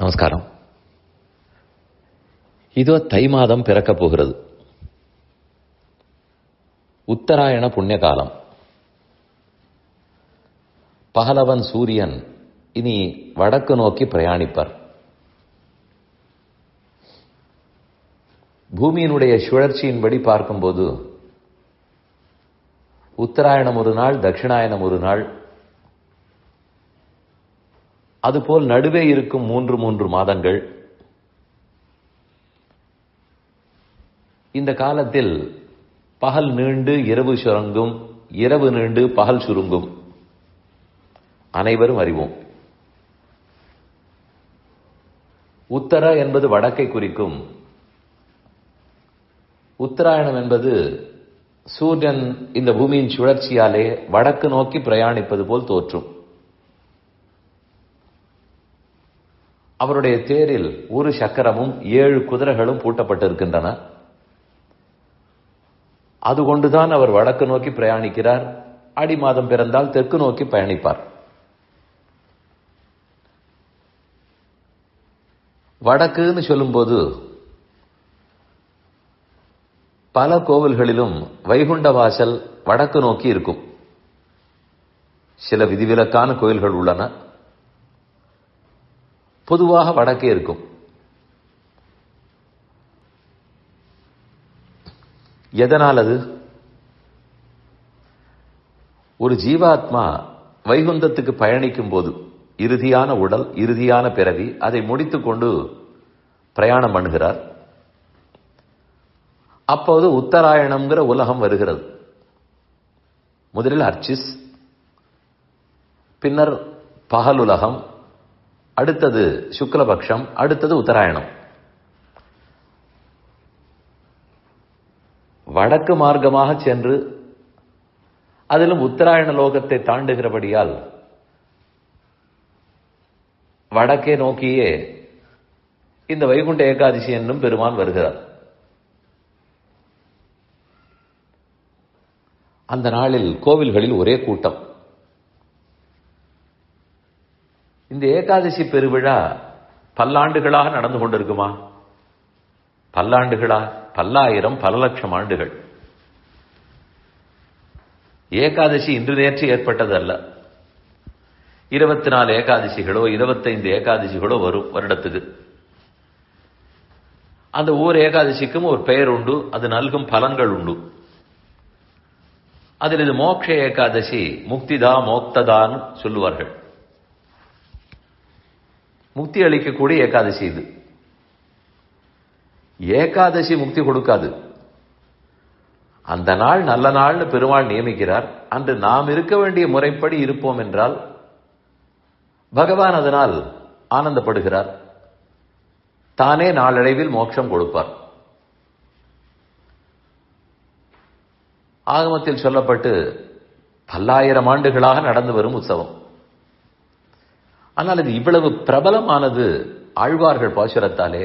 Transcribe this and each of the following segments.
நமஸ்காரம். இதோ தை மாதம் பிறக்கப் போகிறது. உத்தராயண புண்ணிய காலம் பகலவன் சூரியன் இனி வடக்கு நோக்கி பிரயாணிப்பர். பூமியினுடைய சுழற்சியின்படி பார்க்கும்போது உத்தராயணம் ஒரு நாள் தட்சிணாயனம் ஒரு நாள் அதுபோல் நடுவே இருக்கும் மூன்று மூன்று மாதங்கள். இந்த காலத்தில் பகல் நீண்டு இரவு சுரங்கும் இரவு நீண்டு பகல் சுருங்கும். அனைவரும் அறிவோம். உத்தர என்பது வடக்கை குறிக்கும். உத்தராயணம் என்பது சூரியன் இந்த பூமியின் சுழற்சியாலே வடக்கு நோக்கி பிரயாணிப்பது போல் தோற்றும் அவருடைய தேரில் ஒரு சக்கரமும் ஏழு குதிரைகளும் பூட்டப்பட்டிருக்கின்றன. அதுகொண்டுதான் அவர் வடக்கு நோக்கி பிரயாணிக்கிறார். அடி மாதம் பிறந்தால் தெற்கு நோக்கி பயணிப்பார். வடக்குன்னு சொல்லும்போது பல கோவில்களிலும் வைகுண்ட வாசல் வடக்கு நோக்கி இருக்கும். சில விதிவிலக்கான கோயில்கள் உள்ளன. பொதுவாக வடக்கே இருக்கும். எதனால் அது? ஒரு ஜீவாத்மா வைகுந்தத்துக்கு பயணிக்கும் போது இறுதியான உடல் இறுதியான பிறவி அதை முடித்துக்கொண்டு பிரயாணம் பண்ணுகிறார். அப்போது உத்தராயணம்ங்கிற உலகம் வருகிறது. முதலில் அர்ச்சிஸ் பின்னர் பகலுலகம் அடுத்தது சுக்லபக்ஷம் அடுத்தது உத்தராயணம். வடக்கு மார்க்கமாக சென்று அதிலும் உத்தராயண லோகத்தை தாண்டுகிறபடியால் வடக்கே நோக்கியே இந்த வைகுண்ட ஏகாதசி என்னும் பெருமான் வருகிறார். அந்த நாளில் கோவில்களில் ஒரே கூட்டம். இந்த ஏகாதசி பெருவிழா பல்லாண்டுகளாக நடந்து கொண்டிருக்குமா? பல்லாண்டுகளா? பல்லாயிரம் பல லட்சம் ஆண்டுகள். ஏகாதசி இன்று நேற்று ஏற்பட்டது அல்ல இருபத்தி நாலு ஏகாதசிகளோ இருபத்தைந்து ஏகாதசிகளோ வரும் வருடத்துக்கு. அந்த ஒவ்வொரு ஏகாதசிக்கும் ஒரு பெயர் உண்டு அது நல்கும் பலன்கள் உண்டு. அதில் இது மோக்ஷ ஏகாதசி முக்திதா மோக்ததான்னு சொல்லுவார்கள். முக்தி அளிக்கக்கூடிய ஏகாதசி இது. ஏகாதசி முக்தி கொடுக்காது. அந்த நாள் நல்ல நாள்னு பெருமாள் நியமிக்கிறார். அன்று நாம் இருக்க வேண்டிய முறைப்படி இருப்போம் என்றால் பகவான் அதனால் ஆனந்தப்படுகிறார். தானே நாளடைவில் மோட்சம் கொடுப்பார். ஆகமத்தில் சொல்லப்பட்டு பல்லாயிரம் ஆண்டுகளாக நடந்து வரும் உற்சவம். ஆனால் இது இவ்வளவு பிரபலமானது ஆழ்வார்கள் பாசுரத்தாலே.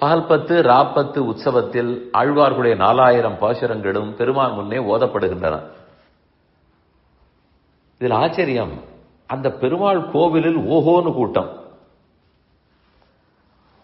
பகல்பத்து ராப்பத்து உற்சவத்தில் ஆழ்வார்களுடைய நாலாயிரம் பாசுரங்களும் பெருமான் முன்னே ஓதப்படுகின்றன. இதில் ஆச்சரியம் அந்த பெருமாள் கோவிலில் ஓஹோன்னு கூட்டம்.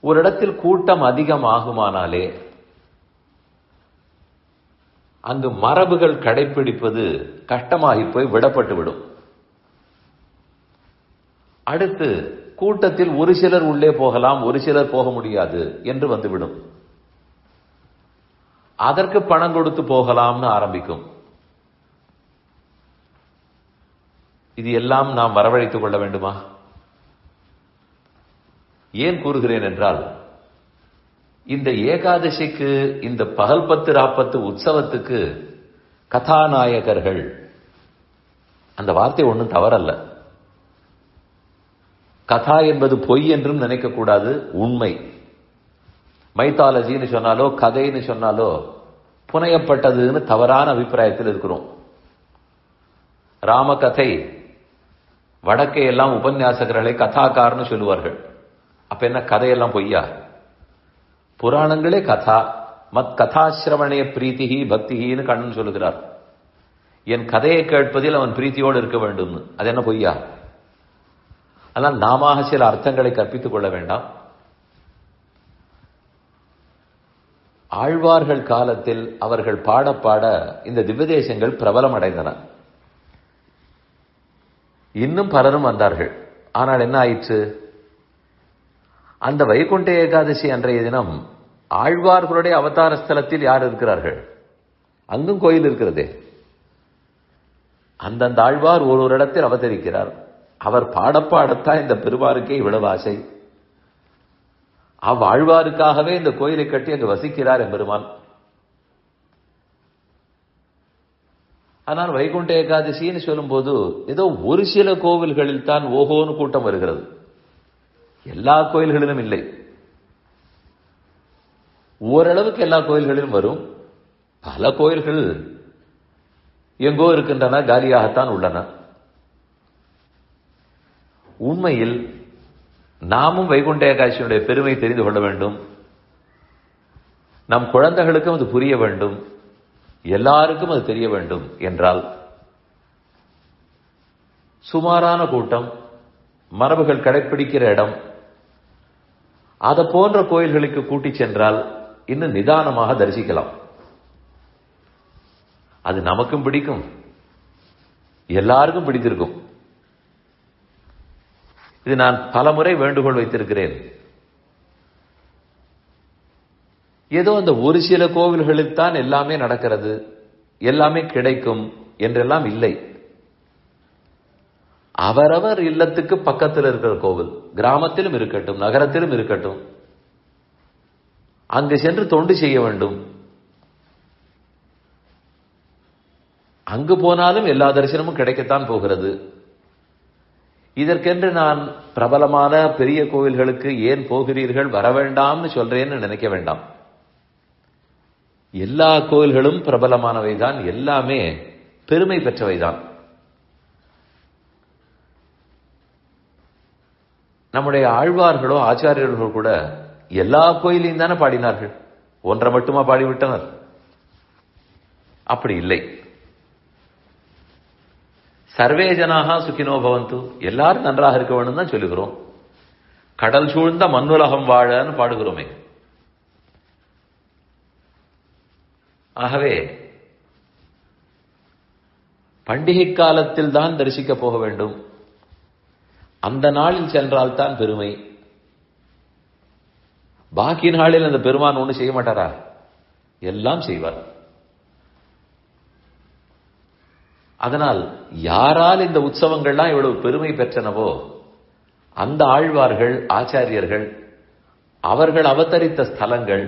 ஒரு இடத்தில் கூட்டம் அதிகம் ஆகுமானாலே அங்கு மரபுகள் கடைபிடிப்பது கஷ்டமாகி போய் விடப்பட்டு விடும். அடுத்து கூட்டத்தில் ஒரு சிலர் உள்ளே போகலாம் ஒரு சிலர் போக முடியாது என்று வந்துவிடும். அதற்கு பணம் கொடுத்து போகலாம்னு ஆரம்பிக்கும். இது எல்லாம் நாம் வரவழைத்துக் கொள்ள வேண்டுமா? ஏன் கூறுகிறேன் என்றால் இந்த ஏகாதசிக்கு இந்த பகல் பத்து ராப்பத்து உற்சவத்துக்கு கதாநாயகர்கள். அந்த வார்த்தை ஒன்றும் தவறல்ல. கதா என்பது பொய் என்றும் நினைக்கக்கூடாது உண்மை. மைத்தாலஜின்னு சொன்னாலோ கதைன்னு சொன்னாலோ புனையப்பட்டதுன்னு தவறான அபிப்பிராயத்தில் இருக்கிறோம். ராமகதை வடக்கே எல்லாம் உபன்யாசகர்களை கதாக்காரன்னு சொல்லுவார்கள். அப்ப என்ன கதையெல்லாம் பொய்யா? புராணங்களே கதா. மத் கதாசிரவணைய பிரீத்திகி பக்திகின்னு கண்ணன் சொல்லுகிறார். என் கதையை கேட்பதில் அவன் பிரீத்தியோடு இருக்க வேண்டும் அது என்ன பொய்யா? ஆனால் நாம சில அர்த்தங்களை கற்பித்துக் கொள்ள வேண்டாம். ஆழ்வார்கள் காலத்தில் அவர்கள் பாட பாட இந்த திவ்யதேசங்கள் பிரபலம் அடைந்தன இன்னும் பலரும் வந்தார்கள். ஆனால் என்ன ஆயிற்று? அந்த வைகுண்ட ஏகாதசி அன்றைய தினம் ஆழ்வார்களுடைய அவதார ஸ்தலத்தில் யார் இருக்கிறார்கள்? அங்கும் கோயில் இருக்கிறதே. அந்தந்த ஆழ்வார் ஒரு ஒரு இடத்தில் அவதரிக்கிறார். அவர் பாடப்பாடத்தான் இந்த பெருமாருக்கே இவ்வளவு ஆசை. அவ்வாழ்வாருக்காகவே இந்த கோயிலை கட்டி அங்கு வசிக்கிறார் எம்பெருமான். ஆனால் வைகுண்ட ஏகாதசின்னு சொல்லும்போது ஏதோ ஒரு சில கோவில்களில் தான் ஓஹோன்னு கூட்டம் வருகிறது. எல்லா கோயில்களிலும் இல்லை. ஓரளவுக்கு எல்லா கோயில்களிலும் வரும். பல கோயில்கள் எங்கோ இருக்கின்றன காலியாகத்தான் உள்ளன. உண்மையில் நாமும் வைகுண்ட ஏகாட்சியினுடைய பெருமை தெரிந்து கொள்ள வேண்டும். நம் குழந்தைகளுக்கும் அது புரிய வேண்டும். எல்லாருக்கும் அது தெரிய வேண்டும் என்றால் சுமாரான கூட்டம் மரபுகள் கடைப்பிடிக்கிற இடம் அதை போன்ற கோயில்களுக்கு கூட்டி சென்றால் இன்னும் நிதானமாக தரிசிக்கலாம். அது நமக்கும் பிடிக்கும். எல்லாருக்கும் பிடித்திருக்கும். இது நான் பலமுறை வேண்டுகோள் வைத்திருக்கிறேன். ஏதோ அந்த ஒரு சில கோவில்களில் தான் எல்லாமே நடக்கிறது எல்லாமே கிடைக்கும் என்றெல்லாம் இல்லை. அவரவர் இல்லத்துக்கு பக்கத்தில் இருக்கிற கோவில். கிராமத்திலும் இருக்கட்டும் நகரத்திலும் இருக்கட்டும். அங்கு சென்று தொண்டு செய்ய வேண்டும். அங்கு போனாலும் எல்லா தரிசனமும் கிடைக்கத்தான் போகிறது. இதற்கென்று நான் பிரபலமான பெரிய கோவில்களுக்கு ஏன் போகிறீர்கள் வர வேண்டாம்னு சொல்றேன்னு நினைக்க வேண்டாம். எல்லா கோவில்களும் பிரபலமானவைதான் எல்லாமே பெருமை பெற்றவைதான். நம்முடைய ஆழ்வார்களோ ஆச்சாரியர்களோ கூட எல்லா கோயிலையும் தானே பாடினார்கள். ஒன்றை மட்டுமா பாடிவிட்டனர் அப்படி இல்லை. சர்வே ஜனாக சுகினோ பவந்து. எல்லாரும் நன்றாக இருக்க வேண்டும் தான் சொல்லுகிறோம். கடல் சூழ்ந்த மண்ணுலகம் வாழன்னு பாடுகிறோமே. ஆகவே பண்டிகை காலத்தில் தான் தரிசிக்க போக வேண்டும். அந்த நாளில் சென்றால் தான் பெருமை. பாக்கி நாளில் அந்த பெருமான் ஒண்ணு செய்ய மாட்டாரா? எல்லாம் செய்வார். அதனால் யாரால் இந்த உற்சவங்கள்லாம் இவ்வளவு பெருமை பெற்றனவோ அந்த ஆழ்வார்கள் ஆச்சாரியர்கள் அவர்கள் அவதரித்த ஸ்தலங்கள்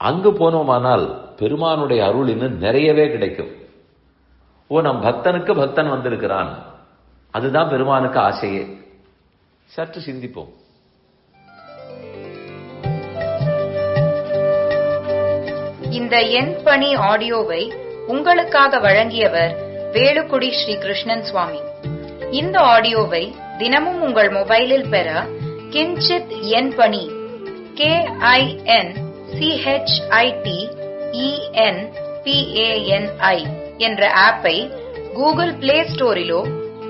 அங்கு போனோமானால் பெருமானுடைய அருள் இன்னும் நிறையவே கிடைக்கும். ஓ நம் பக்தனுக்கு பக்தன் வந்திருக்கிறான். அதுதான் பெருமானுக்கு ஆசையே. சற்று சிந்திப்போம். இந்த எண் பணி ஆடியோவை உங்களுக்காக வழங்கியவர் வேலுக்குடி ஸ்ரீ கிருஷ்ணன் சுவாமி. இந்த ஆடியோவை தினமும் உங்கள் மொபைலில் பெற கிஞ்சித் எண் பணி கே ஐ என் சிஹெச்ஐடி இஎன் பிஏஎன்ஐ என்ற ஆப்பை கூகுள் பிளே ஸ்டோரிலோ